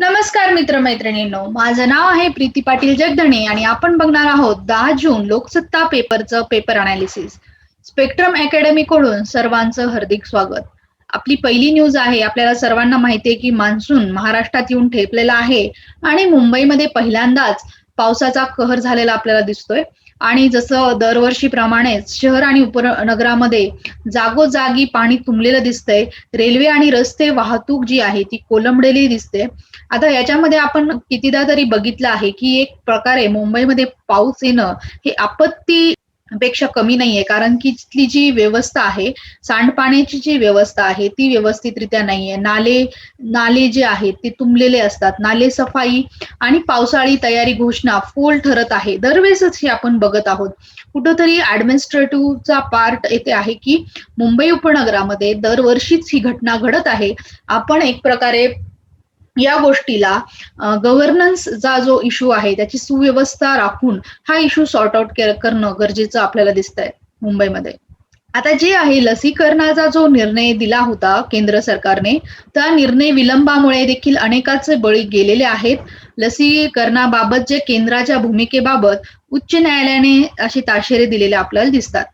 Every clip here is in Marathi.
नमस्कार मित्रमैत्रिणींनो. माझं नाव आहे प्रीती पाटील जगधणे आणि आपण बघणार आहोत दहा जून लोकसत्ता पेपरचं पेपर अनालिसिस स्पेक्ट्रम अकॅडमी कडून सर्वांचं हार्दिक स्वागत. आपली पहिली न्यूज आहे आपल्याला सर्वांना माहिती आहे की मान्सून महाराष्ट्रात येऊन ठेपलेला आहे आणि मुंबईमध्ये पहिल्यांदाच पावसाचा कहर झालेला आपल्याला दिसतोय. आणि जसं दरवर्षीप्रमाणेच शहर आणि उपनगरामध्ये जागोजागी पाणी तुंबलेलं दिसतंय रेल्वे आणि रस्ते वाहतूक जी आहे ती कोलंबडेली दिसते. आता याच्यामध्ये आपण कितीदा तरी बघितलं आहे की एक प्रकारे मुंबईमध्ये पाऊस येणं हे आपत्ती पेक्षा कमी नाहीये कारण की तिथली जी व्यवस्था आहे सांडपाण्याची जी व्यवस्था आहे ती व्यवस्थितरित्या नाहीये. नाले नाले जे आहेत ते तुंबलेले असतात. नाले सफाई आणि पावसाळी तयारी घोषणा फोल ठरत आहे. दरवेळेसच हे आपण बघत आहोत. कुठंतरी ऍडमिनिस्ट्रेटिव्हचा पार्ट येथे आहे की मुंबई उपनगरामध्ये दरवर्षीच ही घटना घडत आहे. आपण एक प्रकारे या गोष्टीला गव्हर्नन्सचा जो इश्यू आहे त्याची सुव्यवस्था राखून हा इश्यू सॉर्ट आउट करणं गरजेचं आपल्याला दिसतंय मुंबईमध्ये. आता जे आहे लसीकरणाचा जो निर्णय दिला होता केंद्र सरकारने त्या निर्णय विलंबामुळे देखील अनेकाचे बळी गेलेले आहेत. लसीकरणाबाबत जे केंद्राच्या भूमिकेबाबत उच्च न्यायालयाने अशी ताशेरे दिलेले आपल्याला दिसतात.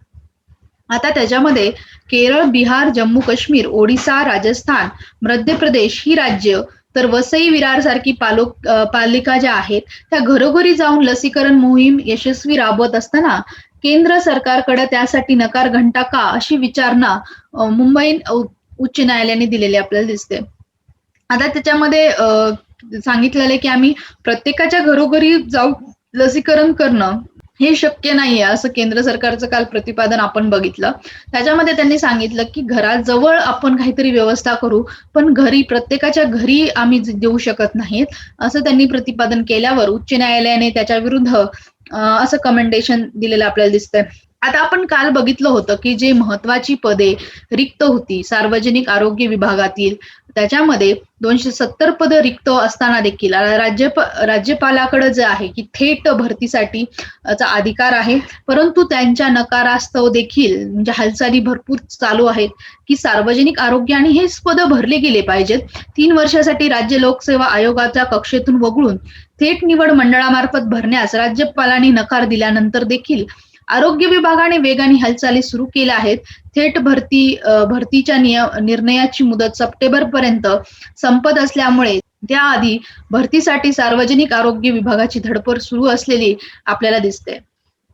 आता त्याच्यामध्ये केरळ बिहार जम्मू काश्मीर ओडिसा राजस्थान मध्य प्रदेश ही राज्य तर वसई विरार सारखी पालोक पालिका ज्या आहेत त्या घरोघरी जाऊन लसीकरण मोहीम यशस्वी राबवत असताना केंद्र सरकारकडे त्यासाठी नकार घंटा का अशी विचारणा मुंबई उच्च न्यायालयाने दिलेली आपल्याला दिसते. आता त्याच्यामध्ये सांगितलेलं की आम्ही प्रत्येकाच्या घरोघरी जाऊन लसीकरण करणं हे शक्य नाहीये असं केंद्र सरकारचं काल प्रतिपादन आपण बघितलं. त्याच्यामध्ये त्यांनी सांगितलं की घरात जवळ आपण काहीतरी व्यवस्था करू पण घरी प्रत्येकाच्या घरी आम्ही देऊ शकत नाहीत असं त्यांनी प्रतिपादन केल्यावर उच्च न्यायालयाने त्याच्या विरुद्ध असं कमेंडेशन दिलेलं आपल्याला दिसतंय. आता आपण काल बघितलं होतं की जे महत्वाची पदे रिक्त होती सार्वजनिक आरोग्य विभागातील त्याच्यामध्ये दोनशे सत्तर पद रिक्त असताना देखील राज्यप राज्यपालाकडे जे आहे की थेट भरतीसाठी चा अधिकार आहे. परंतु त्यांच्या नकारास्तव देखील म्हणजे हालचाली भरपूर चालू आहेत की सार्वजनिक आरोग्य आणि हेच पद भरले गेले पाहिजेत. तीन वर्षासाठी राज्य लोकसेवा आयोगाच्या कक्षेतून वगळून थेट निवड मंडळामार्फत भरण्यास राज्यपालांनी नकार दिल्यानंतर देखील आरोग्य विभागाने वेगाने हालचाली सुरू केल्या आहेत. थेट भरती भरतीच्या निर्णयाची मुदत सप्टेंबर पर्यंत संपत असल्यामुळे त्याआधी भरतीसाठी सार्वजनिक आरोग्य विभागाची धडपड सुरू असलेली आपल्याला दिसते.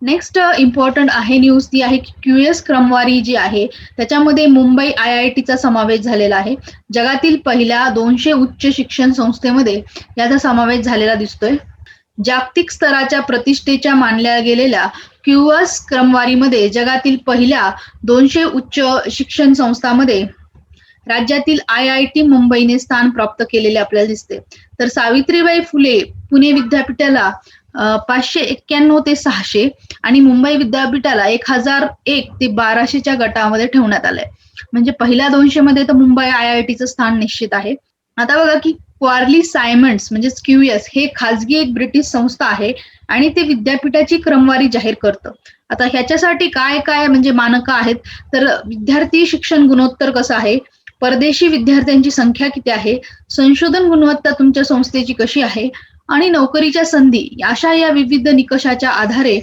नेक्स्ट इम्पॉर्टंट आहे न्यूज ती आहे की क्यूएस क्रमवारी जी आहे त्याच्यामध्ये मुंबई आय आय टीचा समावेश झालेला आहे. जगातील पहिल्या दोनशे उच्च शिक्षण संस्थेमध्ये याचा समावेश झालेला दिसतोय. जागतिक स्तराच्या प्रतिष्ठेच्या मानल्या गेलेल्या क्यूएस क्रमवारीमध्ये जगातील पहिल्या दोनशे उच्च शिक्षण संस्थांमध्ये राज्यातील आय आय टी मुंबईने स्थान प्राप्त केलेले आपल्याला दिसते. तर सावित्रीबाई फुले पुणे विद्यापीठाला पाचशे एक्क्याण्णव ते सहाशे आणि मुंबई विद्यापीठाला एक हजार एक ते बाराशेच्या गटामध्ये ठेवण्यात आलंय. म्हणजे पहिल्या दोनशे मध्ये तर मुंबई आय आय टीचं स्थान निश्चित आहे. आता बघा की क्वार्ली सायमंड्स म्हणजे क्यूएस हे खाजगी एक ब्रिटिश संस्था आहे आणि ते विद्यापीठाची क्रमवारी जाहीर करतं. आता ह्याच्यासाठी काय काय म्हणजे मानकं आहेत? तर विद्यार्थी शिक्षण गुणोत्तर कसं आहे? परदेशी विद्यार्थ्यांची संख्या किती आहे? संशोधन गुणवत्ता तुमच्या संस्थेची कशी आहे? आणि नोकरीच्या संधी अशा या विविध निकषाच्या आधारे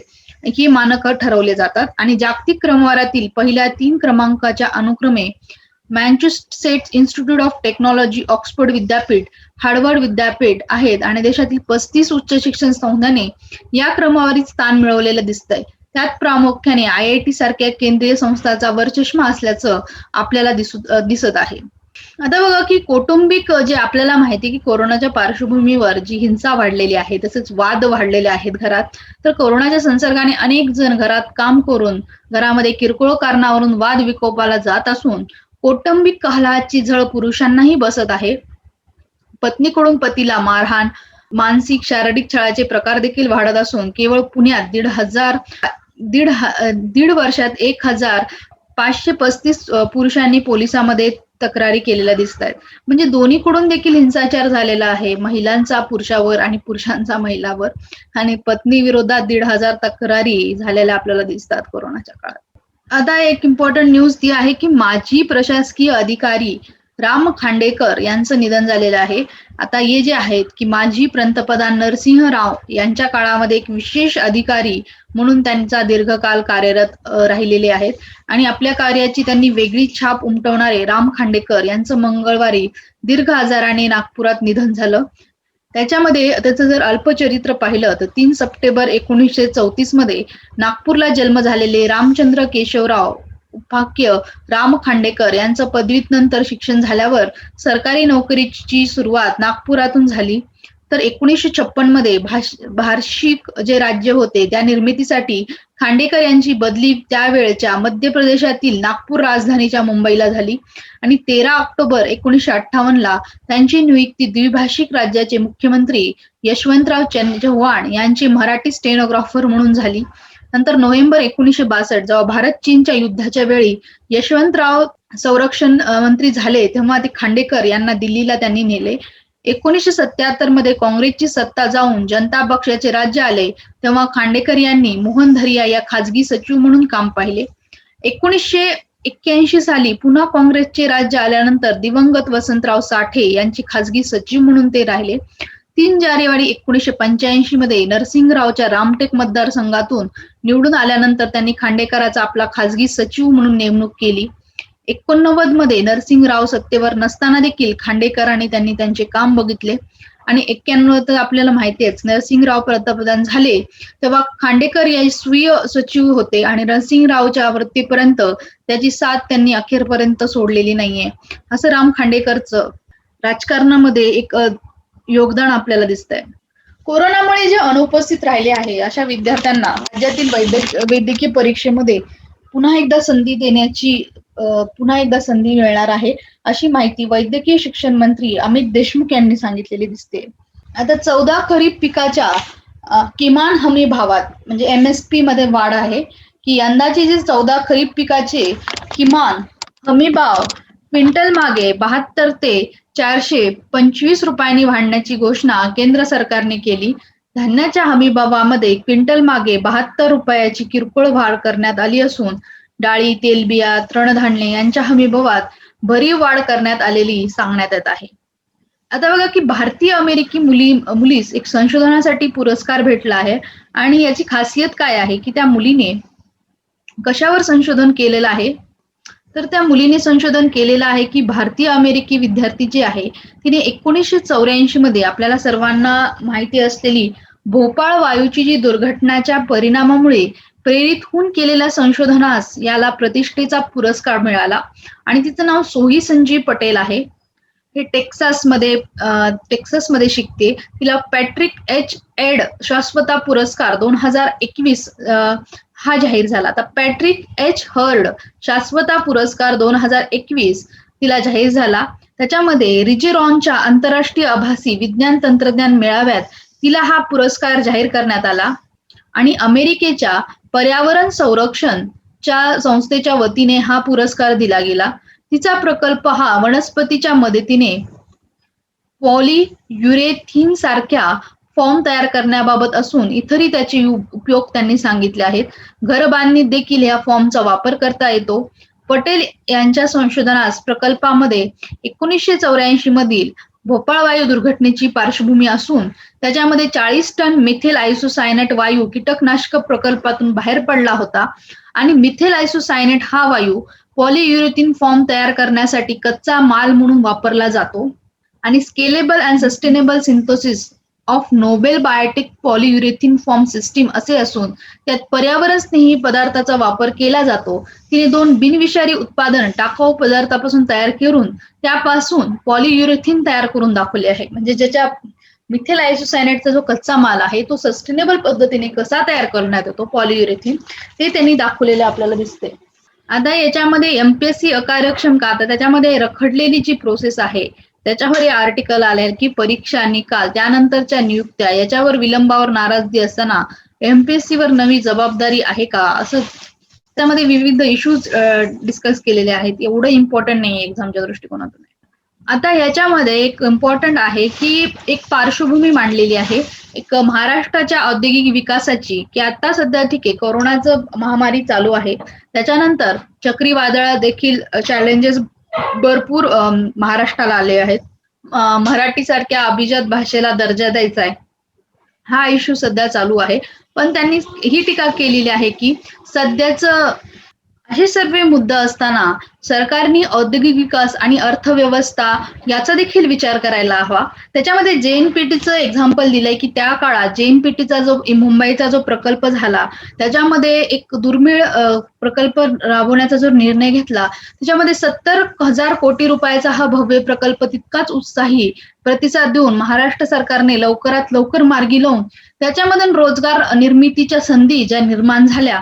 ही मानकं ठरवले जातात. आणि जागतिक क्रमवारातील पहिल्या तीन क्रमांकाच्या अनुक्रमे Massachusetts institute of technology Oxford विद्यापीठ हार्वर्ड विद्यापीठ आहेत आणि देशातील पस्तीस उच्च शिक्षण संस्थांनी या क्रमवारीत स्थान मिळवलेलं दिसतंय. त्यात प्रामुख्याने आय आय टी सारख्या केंद्रीय संस्थाचा वरचष्मा असल्याचं आपल्याला दिसत आहे. आता बघा की कौटुंबिक जे आपल्याला माहिती की कोरोनाच्या पार्श्वभूमीवर जी हिंसा वाढलेली आहे तसेच वाद वाढलेले आहेत घरात तर कोरोनाच्या संसर्गाने अनेक जण घरात काम करून घरामध्ये किरकोळ कारणावरून वाद विकोपाला जात असून कौटुंबिक कलहाची झळ पुरुषांनाही बसत आहे. पत्नीकडून पतीला मारहाण मानसिक शारीरिक छळाचे प्रकार देखील वाढत असून केवळ पुण्यात दीड हजार दीड दीड वर्षात एक हजार पाचशे पस्तीस पुरुषांनी पोलिसांमध्ये तक्रारी केलेल्या दिसत आहेत म्हणजे दोन्हीकडून देखील हिंसाचार झालेला आहे महिलांचा पुरुषावर आणि पुरुषांचा महिलावर. आणि पत्नी विरोधात दीड हजार तक्रारी झालेल्या आपल्याला दिसतात कोरोनाच्या काळात. आता एक इम्पॉर्टंट न्यूज ती आहे की माजी प्रशासकीय अधिकारी राम खांडेकर यांचं निधन झालेलं आहे. आता हे जे आहेत की माजी पंतप्रधान नरसिंह राव यांच्या काळामध्ये एक विशेष अधिकारी म्हणून त्यांचा दीर्घकाल कार्यरत राहिलेले आहेत. आणि आपल्या कार्याची त्यांनी वेगळी छाप उमटवणारे राम खांडेकर यांचं मंगळवारी दीर्घ आजाराने नागपुरात निधन झालं. त्याच्यामध्ये त्याचं जर अल्पचरित्र पाहिलं तर तीन सप्टेंबर एकोणीसशे चौतीसमध्ये नागपूरला जन्म झालेले रामचंद्र केशवराव उपाख्य राम खांडेकर यांचं पदवीत नंतर शिक्षण झाल्यावर सरकारी नोकरीची सुरुवात नागपुरातून झाली. तर एकोणीसशे छप्पनमध्ये भाषिक जे राज्य होते त्या निर्मितीसाठी खांडेकर यांची बदली त्यावेळच्या मध्य प्रदेशातील नागपूर राजधानीच्या मुंबईला झाली. आणि तेरा ऑक्टोबर एकोणीसशे अठ्ठावन्न ला त्यांची नियुक्ती द्विभाषिक राज्याचे मुख्यमंत्री यशवंतराव चव्हाण यांची मराठी स्टेनोग्राफर म्हणून झाली. नंतर नोव्हेंबर एकोणीसशे बासष्ट जेव्हा भारत चीनच्या युद्धाच्या वेळी यशवंतराव संरक्षण मंत्री झाले तेव्हा ते खांडेकर यांना दिल्लीला त्यांनी नेले. एकोणीसशे सत्याहत्तरमध्ये काँग्रेसची सत्ता जाऊन जनता पक्षाचे राज्य आले तेव्हा खांडेकर यांनी मोहन धरिया या खाजगी सचिव म्हणून काम पाहिले. एकोणीसशे एक्क्याऐंशी साली पुन्हा काँग्रेसचे राज्य आल्यानंतर दिवंगत वसंतराव साठे यांची खाजगी सचिव म्हणून ते राहिले. तीन जानेवारी एकोणीसशे पंच्याऐंशी मध्ये नरसिंगरावच्या रामटेक मतदारसंघातून निवडून आल्यानंतर त्यांनी खांडेकराचा आपला खाजगी सचिव म्हणून नेमणूक केली. एकोणनव्वदमध्ये नरसिंगराव सत्तेवर नसताना देखील खांडेकरांनी त्यांनी त्यांचे काम बघितले. आणि एक्क्याण्णव तर आपल्याला माहिती आहेच नरसिंगराव पंतप्रधान झाले तेव्हा खांडेकर या स्वीय सचिव होते आणि नरसिंगरावच्या वृत्तीपर्यंत त्याची साथ त्यांनी अखेरपर्यंत सोडलेली नाहीये. असं राम खांडेकरचं राजकारणामध्ये एक योगदान आपल्याला दिसतंय. कोरोनामुळे जे अनुपस्थित राहिले आहे अशा विद्यार्थ्यांना राज्यातील वैद्यक वैद्यकीय परीक्षेमध्ये पुन्हा एकदा संधी देण्याची पुन्हा एकदा संधी मिळणार आहे अशी माहिती वैद्यकीय शिक्षण मंत्री अमित देशमुख यांनी सांगितलेली दिसते. आता चौदा खरीप पिकाच्या किमान हमी भावात म्हणजे एम एस पी मध्ये वाढ आहे की यंदाचे जे चौदा खरीप पिकाचे किमान हमी भाव क्विंटल मागे बहात्तर ते चारशे पंचवीस रुपयांनी वाढण्याची घोषणा केंद्र सरकारने केली. धान्याच्या हमीभावामध्ये क्विंटल मागे बहात्तर रुपयाची किरकोळ वाढ करण्यात आली असून डाळी तेलबिया तृणधान्य यांच्या हमीभावात भरीव वाढ करण्यात आलेली सांगण्यात येत आहे. आता बघा की भारतीय अमेरिकी मुली मुलीस एक संशोधनासाठी पुरस्कार भेटला आहे आणि याची खासियत काय आहे की त्या मुलीने कशावर संशोधन केलेलं आहे? तर त्या मुलीने संशोधन केलेलं आहे की भारतीय अमेरिकी विद्यार्थी जी आहे तिने एकोणीसशे चौऱ्याऐंशी मध्ये आपल्याला सर्वांना माहिती असलेली भोपाळ वायूची जी दुर्घटनाच्या परिणामामुळे प्रेरित होऊन केलेल्या संशोधनास याला प्रतिष्ठेचा पुरस्कार मिळाला. आणि तिचं नाव सोही संजीव पटेल आहे. हे टेक्सासमध्ये टेक्सासमध्ये शिकते. तिला पॅट्रिक एच. एड. शाश्वता पुरस्कार दोन हजार एकवीस हा जाहीर झाला. आता पॅट्रिक एच. हर्ड शाश्वता पुरस्कार दोन हजार एकवीस तिला जाहीर झाला. त्याच्यामध्ये रिजिरॉनच्या आंतरराष्ट्रीय आभासी विज्ञान तंत्रज्ञान मेळाव्यात तिला हा पुरस्कार जाहीर करण्यात आला. आणि अमेरिकेच्या पर्यावरण संरक्षणच्या संस्थेच्या वतीने हा पुरस्कार दिला गेला. तिचा प्रकल्प हा वनस्पतीच्या मदतीने पॉली युरेथिन सारख्या फॉर्म तयार करण्याबाबत असून इतरही त्याचे उपयोग त्यांनी सांगितले आहेत. घरबांधणी देखील या फॉर्मचा वापर करता येतो. पटेल यांच्या संशोधनास प्रकल्पामध्ये एकोणीसशे चौऱ्याऐंशी मधील भोपाळ वायू दुर्घटनेची पार्श्वभूमी असून त्याच्यामध्ये चाळीस टन मिथेल आयसोसायनेट वायू कीटकनाशक प्रकल्पातून बाहेर पडला होता आणि मिथेल आयसोसायनेट हा वायू पॉलियुरेथिन फॉर्म तयार करण्यासाठी कच्चा माल म्हणून वापरला जातो. आणि scalable and sustainable synthesis of novel biotic polyurethane foam system असे असून त्यात पर्यावरण स्नेही पदार्थाचा वापर केला जातो. तिने दोन बिनविषारी उत्पादन टाकाऊ पदार्थापासून तयार करून त्यापासून पॉलियुरेथिन तयार करून दाखवले आहे. म्हणजे ज्याच्या मिथेल आयसोसायनेटचा जो कच्चा माल आहे तो सस्टेनेबल पद्धतीने कसा तयार करण्यात येतो पॉलियुरेथिन ते त्यांनी दाखवलेले आपल्याला दिसते आता याच्यामध्ये एमपीएससी अकार्यक्षम का? तर त्याच्यामध्ये रखडलेली जी प्रोसेस आहे त्याच्यावर हे आर्टिकल आले की परीक्षा निकाल त्यानंतरच्या नियुक्त्या याच्यावर विलंबावर नाराजगी असताना एमपीएससी वर नवी जबाबदारी आहे का? असं त्यामध्ये विविध इश्यूज डिस्कस केलेले आहेत. एवढं इम्पॉर्टंट नाही एक्झामच्या दृष्टिकोनातून. आता याच्यामध्ये एक इम्पॉर्टंट आहे की एक पार्श्वभूमी मांडलेली आहे. एक महाराष्ट्राच्या औद्योगिक विकासाची की आता सध्या ठीक आहे कोरोनाचं महामारी चालू आहे. त्याच्यानंतर चक्रीवादळा देखील चॅलेंजेस भरपूर महाराष्ट्राला आले आहेत. मराठी सारख्या अभिजात भाषेला दर्जा द्यायचा आहे. हा इश्यू सध्या चालू आहे. पण त्यांनी ही टीका केलेली आहे की सध्याचं हे सर्व मुद्दा असताना सरकारने औद्योगिक विकास आणि अर्थव्यवस्था याचा देखील विचार करायला हवा. त्याच्यामध्ये जे एनपीटीचं एक्झाम्पल दिलंय की त्या काळात जे एनपीटीचा जो मुंबईचा जो प्रकल्प झाला त्याच्यामध्ये एक दुर्मिळ प्रकल्प राबवण्याचा जो निर्णय घेतला त्याच्यामध्ये सत्तर हजार कोटी रुपयाचा हा भव्य प्रकल्प तितकाच उत्साही प्रतिसाद देऊन महाराष्ट्र सरकारने लवकरात लवकर मार्गी लावून त्याच्यामधून रोजगार निर्मितीच्या संधी ज्या निर्माण झाल्या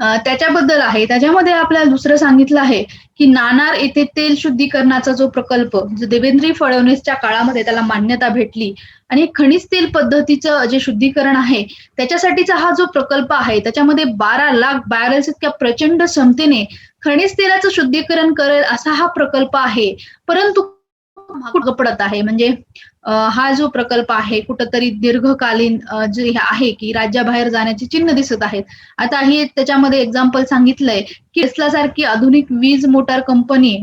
त्याच्याबद्दल आहे. त्याच्यामध्ये आपल्याला दुसरं सांगितलं आहे की नाणार येथे तेल शुद्धीकरणाचा जो प्रकल्प जो देवेंद्र फडणवीसच्या काळामध्ये त्याला मान्यता भेटली आणि खनिज तेल पद्धतीचं जे शुद्धीकरण आहे त्याच्यासाठीचा हा जो प्रकल्प आहे त्याच्यामध्ये बारा लाख बॅरल्स इतक्या प्रचंड क्षमतेने खनिज तेलाचं शुद्धीकरण करेल असा हा प्रकल्प आहे. परंतु महाग पडत आहे. म्हणजे हा जो प्रकल्प आहे कुठंतरी दीर्घकालीन जे आहे की राज्याबाहेर जाण्याची चिन्ह दिसत आहेत. आता ही त्याच्यामध्ये एक्झाम्पल सांगितलंय. की टेस्ला सारखी आधुनिक वीज मोटार कंपनी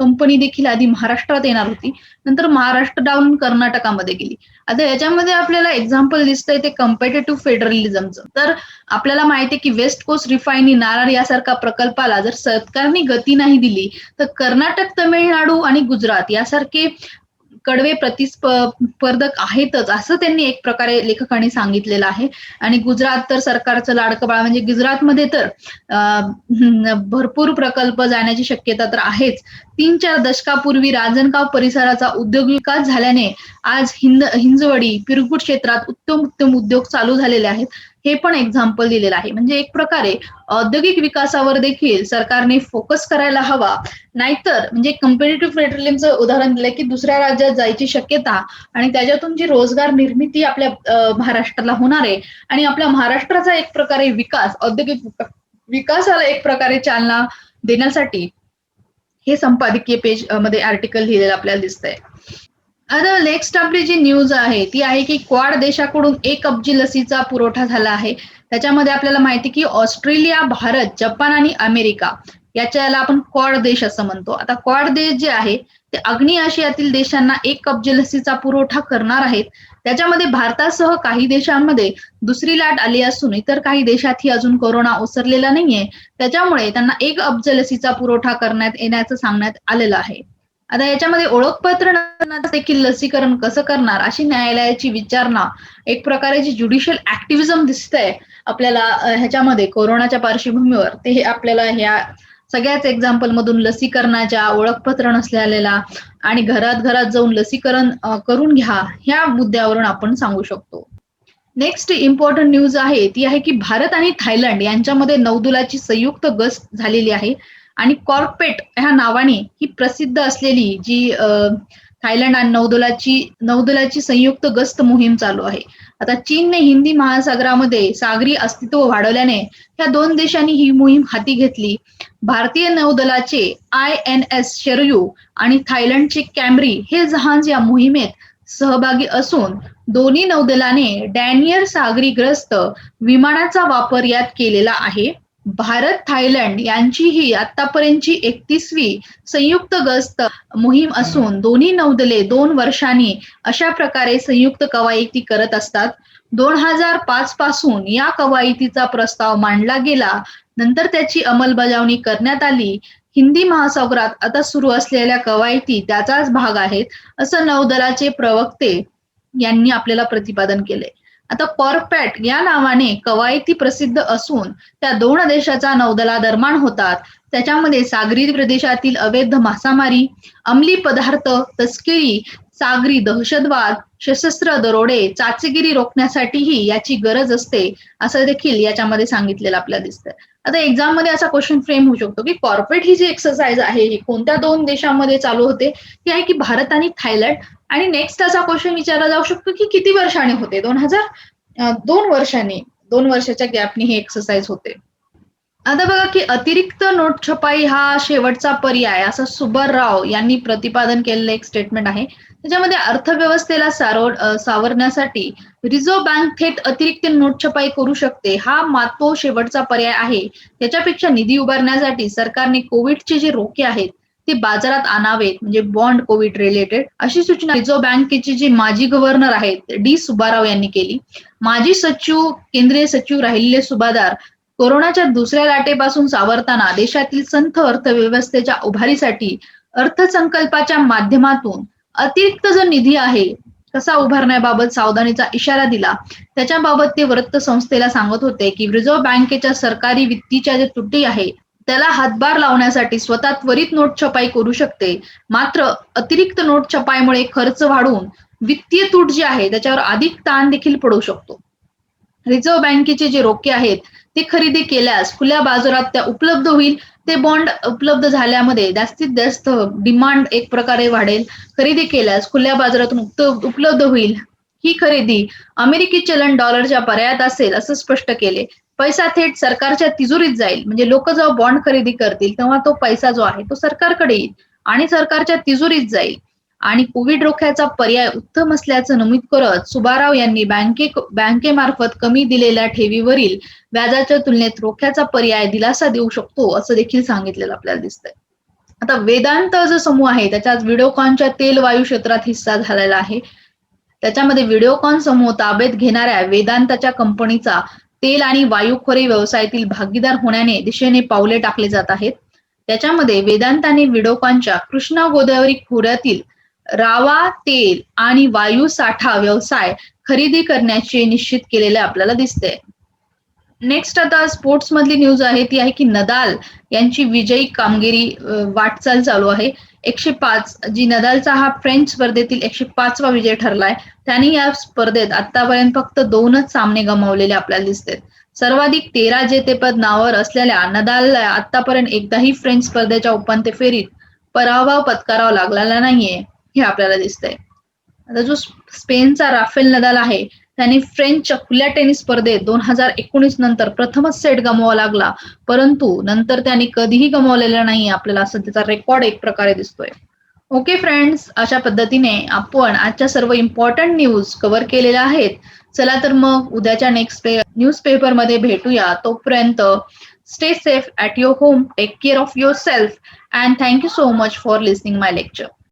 कंपनी देखील आधी महाराष्ट्रात येणार होती. नंतर महाराष्ट्र डाऊन कर्नाटकामध्ये गेली. आता याच्यामध्ये आपल्याला एक्झाम्पल दिसतंय ते कम्पेटेटिव्ह फेडरलिझमचं तर आपल्याला माहिती आहे की वेस्ट कोस्ट रिफायनी नारळ यासारख्या प्रकल्पाला जर सरकारने गती नाही दिली तर कर्नाटक तमिळनाडू आणि गुजरात यासारखे कडवे प्रतिस्पर्धक आहेतच असं त्यांनी एक प्रकारे लेखकाने सांगितलेलं आहे. आणि गुजरात तर सरकारचं लाडकं बाळ म्हणजे गुजरातमध्ये तर भरपूर प्रकल्प जाण्याची शक्यता तर आहेच. तीन चार दशकापूर्वी राजनगाव परिसराचा उद्योग विकास झाल्याने आज हिंद हिंजवडी पिरगुट क्षेत्रात उत्तम उत्तम उद्योग चालू झालेले आहेत. हे पण एक्झाम्पल दिलेलं आहे. म्हणजे एक प्रकारे औद्योगिक विकासावर देखील सरकारने फोकस करायला हवा. नाहीतर म्हणजे कम्पेरेटिव्ह पेट्रोलियमचं उदाहरण दिलं की दुसऱ्या राज्यात जायची शक्यता आणि त्याच्यातून जी रोजगार निर्मिती आपल्या महाराष्ट्राला होणार आहे आणि आपल्या महाराष्ट्राचा एक प्रकारे विकास औद्योगिक विकासाला एक प्रकारे चालना देण्यासाठी हे संपादकीय पेजमध्ये आर्टिकल लिहिलेलं आपल्याला दिसतंय. आता नेक्स्ट आपली जी न्यूज आहे ती आहे की क्वाड देशाकडून एक अब्जी लसीचा पुरवठा झाला आहे. त्याच्यामध्ये आपल्याला माहिती की ऑस्ट्रेलिया भारत जपान आणि अमेरिका याच्याला आपण क्वाड देश असं म्हणतो. आता क्वाड देश जे आहे ते अग्नि आशियातील देशांना एक अब्ज लसीचा पुरवठा करणार आहेत. त्याच्यामध्ये भारतासह काही देशांमध्ये दुसरी लाट आली असून इतर काही देशातही अजून कोरोना ओसरलेला नाहीये. त्याच्यामुळे त्यांना एक अब्ज लसीचा पुरवठा करण्यात येण्याचं सांगण्यात आलेलं आहे. आता याच्यामध्ये ओळखपत्र देखील लसीकरण कसं करणार अशी न्यायालयाची विचारणा एक प्रकारे जी ज्युडिशियल ऍक्टिव्हिझम दिसतंय आपल्याला ह्याच्यामध्ये कोरोनाच्या पार्श्वभूमीवर ते हे आपल्याला ह्या सगळ्याच एक्झाम्पल मधून लसीकरणाच्या ओळखपत्र नसलेल्या आणि घरात घरात जाऊन लसीकरण करून घ्या ह्या मुद्द्यावरून आपण सांगू शकतो. नेक्स्ट इम्पॉर्टंट न्यूज आहे ती आहे की भारत आणि थायलंड यांच्यामध्ये नौदुलाची संयुक्त गस्त झालेली आहे. आणि कॉर्पेट ह्या नावाने ही प्रसिद्ध असलेली जी थायलंड आणि नौदलाची नौदलाची संयुक्त गस्त मोहीम चालू आहे. आता चीनने हिंदी महासागरामध्ये सागरी अस्तित्व वाढवल्याने ह्या दोन देशांनी ही मोहीम हाती घेतली. भारतीय नौदलाचे आय एन एस शेरयू आणि थायलंडचे कॅमरी हे जहाज या मोहिमेत सहभागी असून दोन्ही नौदलाने डॅनियर सागरी ग्रस्त विमानाचा वापर यात केलेला आहे. भारत थायलंड यांची ही आतापर्यंतची एकतीसवी संयुक्त गस्त मोहीम असून दोन्ही नौदले दोन वर्षांनी अशा प्रकारे संयुक्त कवायती करत असतात. दोन हजार पाच पासून या कवायतीचा प्रस्ताव मांडला गेला. नंतर त्याची अंमलबजावणी करण्यात आली. हिंदी महासागरात आता सुरू असलेल्या कवायती त्याचाच भाग आहेत असं नौदलाचे प्रवक्ते यांनी आपल्याला प्रतिपादन केले आता परपॅट या नावाने कवायती प्रसिद्ध असून त्या दोन देशाचा नौदला दरम्यान होतात. त्याच्यामध्ये सागरी प्रदेशातील अवैध मासामारी अंमली पदार्थ तस्करी सागरी दहशतवाद सशस्त्र दरोडे चाचेगिरी रोखण्यासाठीही याची गरज असते असं देखील याच्यामध्ये सांगितलेलं आपल्याला दिसतंय. आता एक्झाममध्ये असा क्वेश्चन फ्रेम होऊ शकतो की कॉर्पोरेट ही जी एक्सरसाइज आहे ही कोणत्या दोन देशांमध्ये चालू होते? ती आहे की भारत आणि थायलंड आणि नेक्स्ट असा क्वेश्चन विचारला जाऊ शकतो की किती वर्षाने होते? दोन हजार दोन वर्षांनी दोन वर्षाच्या गॅपनी ही एक्सरसाइज होते. आता बघा की अतिरिक्त नोट छपाई हा शेवटचा पर्याय असं सुबर राव यांनी प्रतिपादन केलेलं एक स्टेटमेंट आहे. त्याच्यामध्ये अर्थव्यवस्थेला सावरण्यासाठी रिझर्व्ह बँक थेट अतिरिक्त नोट छपाई करू शकते. हा मातो शेवटचा पर्याय आहे. त्याच्यापेक्षा निधी उभारण्यासाठी सरकारने कोविडचे जे रोखे आहेत ते बाजारात आणावेत म्हणजे बॉन्ड कोविड रिलेटेड अशी सूचना रिझर्व्ह बँकेचे जे माजी गव्हर्नर आहेत डी सुब्बाराव यांनी केली. माजी सचिव केंद्रीय सचिव राहिलेले सुबादार कोरोनाच्या दुसऱ्या लाटेपासून सावरताना देशातील संथ अर्थव्यवस्थेच्या उभारीसाठी अर्थसंकल्पाच्या माध्यमातून अतिरिक्त जो निधी आहे कसा उभारण्याबाबत सावधानीचा इशारा दिला. त्याच्याबाबत ते वृत्त संस्थेला सांगत होते की रिझर्व्ह बँकेच्या सरकारी वित्तीच्या जे तुटी आहे त्याला हातभार लावण्यासाठी स्वतः त्वरित नोट छपाई करू शकते. मात्र अतिरिक्त नोट छपाईमुळे खर्च वाढून वित्तीय तूट जी आहे त्याच्यावर अधिक ताण देखील पडू शकतो. रिझर्व्ह बँकेचे जे रोखे आहेत ते खरेदी केल्यास खुल्या बाजारात त्या उपलब्ध होईल. ते बॉन्ड उपलब्ध झाल्यामध्ये जास्तीत जास्त डिमांड एक प्रकारे वाढेल. खरेदी केल्यास खुल्या बाजारातून उपलब्ध होईल. ही खरेदी अमेरिकी चलन डॉलरच्या पर्यायात असेल असं स्पष्ट केले. पैसा थेट सरकारच्या तिजोरीत जाईल. म्हणजे लोक जेव्हा बॉन्ड खरेदी करतील तेव्हा तो पैसा जो आहे तो सरकारकडे येईल आणि सरकारच्या तिजोरीत जाईल. आणि कोविड रोख्याचा पर्याय उत्तम असल्याचं नमूद करत सुबाराव यांनी बँके बँकेमार्फत कमी दिलेल्या ठेवीवरील व्याजाच्या तुलनेत रोख्याचा पर्याय दिलासा देऊ शकतो असं देखील सांगितलेलं आपल्याला दिसतंय. आता वेदांत जो समूह आहे त्याच्यात व्हिडिओकॉनच्या तेल वायू क्षेत्रात हिस्सा झालेला आहे. त्याच्यामध्ये व्हिडिओकॉन समूह ताब्यात घेणाऱ्या वेदांताच्या कंपनीचा तेल आणि वायुखोरे व्यवसायातील भागीदार होण्याने दिशेने पावले टाकले जात आहेत. त्याच्यामध्ये वेदांताने विडोकांच्या कृष्णा गोदावरी खोऱ्यातील रावा तेल आणि वायू साठा व्यवसाय खरेदी करण्याचे निश्चित केलेले आपल्याला दिसते. नेक्स्ट आता स्पोर्ट्स मधली न्यूज आहे ती आहे की नदाल यांची विजयी कामगिरी वाटचाल चालू आहे. एकशे पाच जी नदालचा हा फ्रेंच स्पर्धेतील एकशे पाचवा विजय ठरलाय त्यांनी या स्पर्धेत आतापर्यंत फक्त दोनच सामने गमावलेले आपल्याला दिसतात. सर्वाधिक तेरा जेतेपद नावावर असलेल्या नदालला आतापर्यंत एकदाही फ्रेंच स्पर्धेच्या उपांत्य फेरीत पराभव पत्करावा लागलेला नाहीये हे आपल्याला दिसतंय. आता जो स्पेनचा राफेल नदाल आहे त्यांनी फ्रेंचच्या खुल्या टेनिस स्पर्धेत दोन हजार एकोणीस नंतर प्रथमच सेट गमवावा लागला. परंतु नंतर त्यांनी कधीही गमावलेला नाही आपल्याला असं त्याचा रेकॉर्ड एक प्रकारे दिसतोय. ओके फ्रेंड्स अशा पद्धतीने आपण आजच्या सर्व इम्पॉर्टंट न्यूज कव्हर केलेल्या आहेत. चला तर मग उद्याच्या नेक्स्ट पे न्यूज पेपरमध्ये भेटूया. तोपर्यंत stay safe at your home take care of yourself and thank you so much for listening my lecture